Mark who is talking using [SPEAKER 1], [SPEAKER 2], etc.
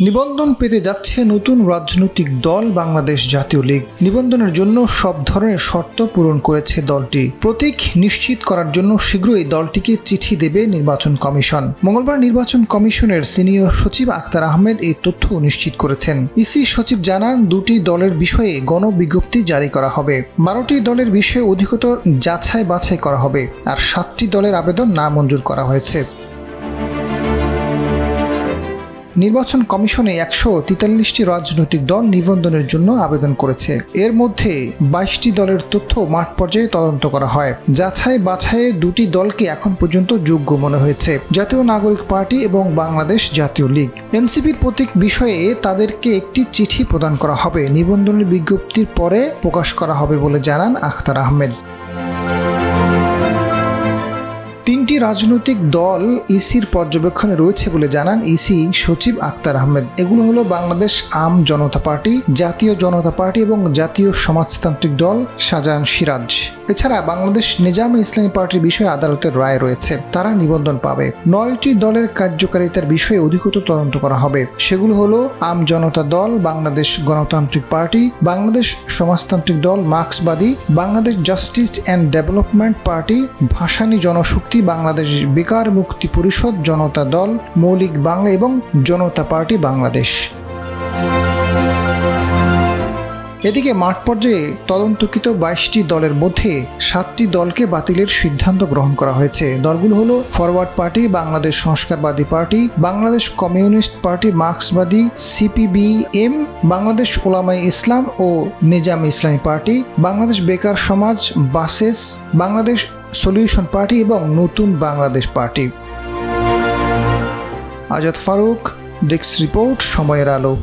[SPEAKER 1] নিবন্ধন পেতে যাচ্ছে নতুন রাজনৈতিক দল বাংলাদেশ জাতীয় লীগ। নিবন্ধনের জন্য সব ধরনের শর্ত পূরণ করেছে দলটি। প্রতীক নিশ্চিত করার জন্য শীঘ্রই দলটিকে চিঠি দেবে নির্বাচন কমিশন। মঙ্গলবার নির্বাচন কমিশনের সিনিয়র সচিব আখতার আহমেদ এই তথ্য নিশ্চিত করেছেন। ইসি সচিব জানান, দুটি দলের বিষয়ে গণবিজ্ঞপ্তি জারি করা হবে। বারোটি দলের বিষয়ে অধিকতর যাচাই বাছাই করা হবে। আর সাতটি দলের আবেদন নামঞ্জুর করা হয়েছে। নির্বাচন কমিশনে একশো তেতাল্লিশটি রাজনৈতিক দল নিবন্ধনের জন্য আবেদন করেছে। এর মধ্যে বাইশটি দলের তথ্য মাঠ পর্যায়ে তদন্ত করা হয়। যাচাই বাছাইয়ে দুটি দলকে এখন পর্যন্ত যোগ্য মনে হয়েছে। জাতীয় নাগরিক পার্টি এবং বাংলাদেশ জাতীয় লীগ। এনসিপির প্রতীক বিষয়ে তাদেরকে একটি চিঠি প্রদান করা হবে। নিবন্ধনের বিজ্ঞপ্তির পরে প্রকাশ করা হবে বলে জানান আখতার আহমেদ। রাজনৈতিক দল ইসির পর্যবেক্ষণে রয়েছে বলে জানান ইসি সচিব আক্তার আহমেদ। এগুলো হলো বাংলাদেশ আম জনতা পার্টি, জাতীয় জনতা পার্টি এবং জাতীয় সমাজতান্ত্রিক দল শাহজাহান সিরাজ। এছাড়া বাংলাদেশ নিজামে ইসলামী পার্টির বিষয়ে আদালতের রায় রয়েছে। তারা নিবন্ধন পাবে। নয়টি দলের কার্যকারিতার বিষয়ে অধিকতর তদন্ত করা হবে। সেগুলো হলো আম জনতা দল, বাংলাদেশ গণতান্ত্রিক party, Bangladesh Samajtantrik Dal Marxbadi, Bangladesh justice and development party, Bhasani Janashakti, Bangladesh বেকার মুক্তি পরিষদ জনতা দল মৌলিক বাংলা এবং জনতা পার্টি বাংলাদেশ। এদিকে মাঠ পর্যায়ে তদন্তকৃত বাইশটি দলের মধ্যে সাতটি দলকে বাতিলের সিদ্ধান্ত গ্রহণ করা হয়েছে। দলগুলো হলো forward party, Bangladesh সংস্কারবাদী party, Bangladesh communist party মার্ক্সবাদী, CPBM, Bangladesh ওলামাই ইসলাম ও নিজাম ইসলামী পার্টি, বাংলাদেশ বেকার সমাজ, বাসেস, বাংলাদেশ সলিউশন পার্টি এবং Notun Bangladesh party. Azad Faruk, desk report, সময়ের আলো।